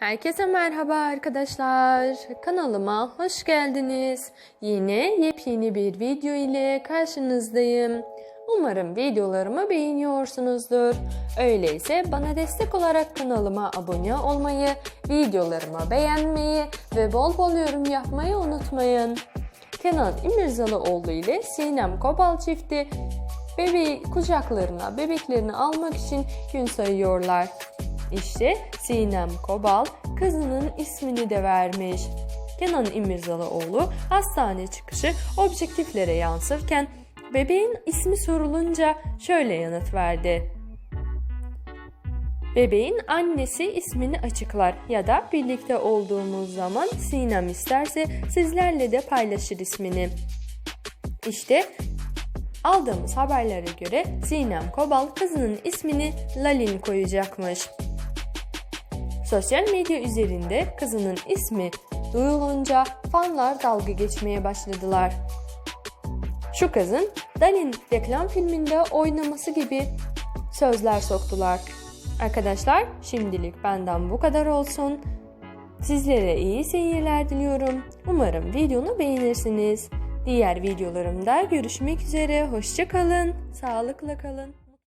Herkese merhaba arkadaşlar. Kanalıma hoş geldiniz. Yine yepyeni bir video ile karşınızdayım. Umarım videolarımı beğeniyorsunuzdur. Öyleyse bana destek olarak kanalıma abone olmayı, videolarımı beğenmeyi ve bol bol yorum yapmayı unutmayın. Kenan İmirzalıoğlu ile Sinem Kobal çifti bebeği kucaklarına, bebeklerini almak için gün sayıyorlar. İşte Sinem Kobal kızının ismini de vermiş. Kenan İmirzalıoğlu hastane çıkışı objektiflere yansırken bebeğin ismi sorulunca şöyle yanıt verdi. Bebeğin annesi ismini açıklar ya da birlikte olduğumuz zaman Sinem isterse sizlerle de paylaşır ismini. İşte aldığımız haberlere göre Sinem Kobal kızının ismini Lalin koyacakmış. Sosyal medya üzerinde kızının ismi duyulunca fanlar dalga geçmeye başladılar. Şu kızın Dalin reklam filminde oynaması gibi sözler soktular. Arkadaşlar şimdilik benden bu kadar olsun. Sizlere iyi seyirler diliyorum. Umarım videonu beğenirsiniz. Diğer videolarımda görüşmek üzere. Hoşçakalın. Sağlıkla kalın.